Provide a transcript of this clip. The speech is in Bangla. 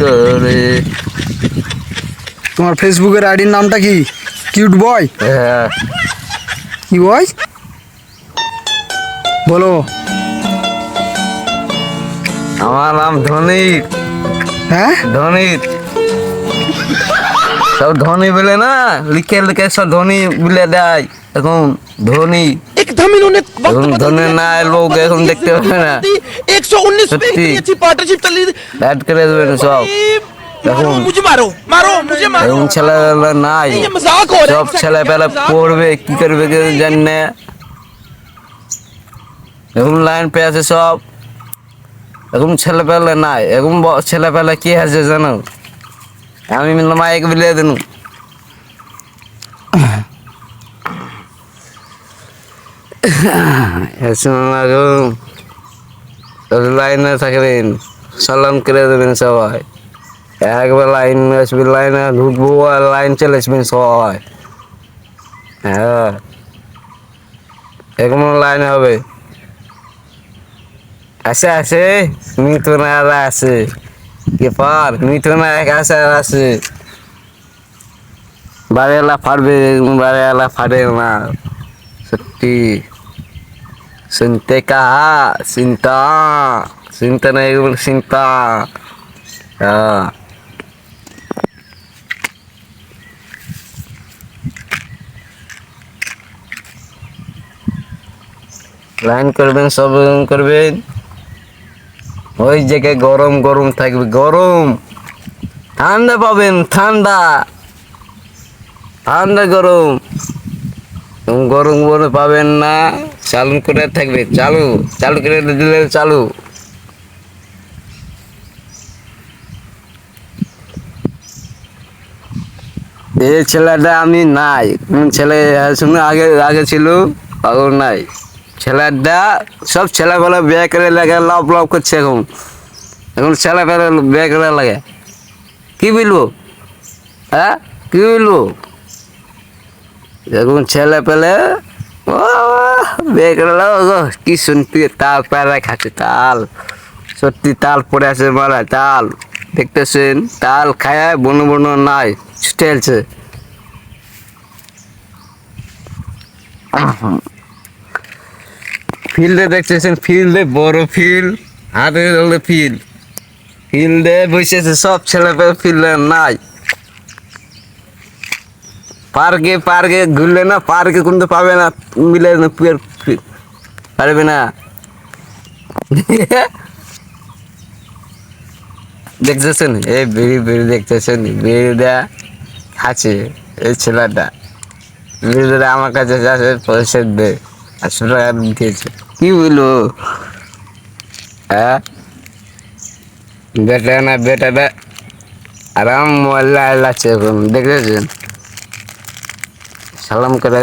করে তোমার ফেসবুকের আইডির নামটা কি? Cute boy? কি বয়? বলো। আমার নাম ধনিক হ্যাঁ? ধনিক সব ধনী বলে না লিখে লিখে সব ধনী বলে দেয়। এখন ধনী। एकदम इन्होंने वक्त এখন बदल ধনী दिया। না লোক এখন দেখতে পাবে না 119 पे सच्ची। इतनी अच्छी पार्टनरशिप चल रही थी অ্যাড করে দেবেন সব मारो देखो। मुझे मारो मारो मुझे मारो এখন ছেলেবেলা নাই ये मजाक हो रहा है সব ছেলে পেলে পড়বে কি করবে কেউ জানি না এখন লাইন পেয়ে আছে সব এখন ছেলে পেলে নাই এখন ছেলে পেলে কি আছে জানো আমি মাইক বিলিয়ে দিন লাইনে থাকবেন, সালাম করে দেবেন সবাই। একবার লাইন আসবে, লাইনে ঢুকবো আর লাইন চলে আসবেন সবাই। হ্যাঁ। এরকম লাইন হবে। আছে আছে। মিথুন আর আছে। কে পার? মিথুন এক আছে আর আছে। বাড়িওয়ালা ফাটবে বাড়িওয়ালা ফাটে না। সত্যি। কাহা চিন্তা চিন্তা নেই বলে চিন্তা হ্যাঁ লাইন করবেন সব করবেন ওই জায়গায় গরম গরম থাকবে গরম ঠান্ডা পাবেন ঠান্ডা ঠান্ডা গরম গরম গরম পাবেন না চালু করে থাকবে চালু চালু করে দিলে চালু এই ছেলেটা আমি নাই কোন ছেলে শুনে আগে আগে ছিল এখন নাই ছেলেটা সব ছেলেবেলা বিয়ে করে লাগে লাভ লাভ করছে এখন এখন ছেলেবেলা বিয়ে করে লাগে কি বলব হ্যাঁ কি বলব এখন ছেলে পেলে, ও লাগো গো। কি শুনতে? তাল প্যারা খাচ্ছে তাল। সত্যি তাল পড়ে আছে মারা তাল। দেখতেছেন? তাল খায়, বন বন নাই স্টেলছে ফিল্ডে দেখতেছেন, ফিল্ডে বড় ফিল্ড, হাতে ফিল্ড। ফিল্ডে বসেছে সব ছেলে পেলে ফিল্ডে নাই। পার্কে পার্কে ঘুরলে না, পার্কে কিন্তু পাবে না, মিলে না পারবে না। দেখতেছেন? এই বেরি বেরি দেখতেছেন? বেরিটা আছে এই ছেলেটা। বেরিটা আমার কাছে যাচ্ছে, পয়সা দে একশো টাকা দিয়েছে। কি বলব হ্যাঁ? বেটা না, বেটাটা আরাম মোবাইল লাগছে এখন, দেখেছেন? সালাম করে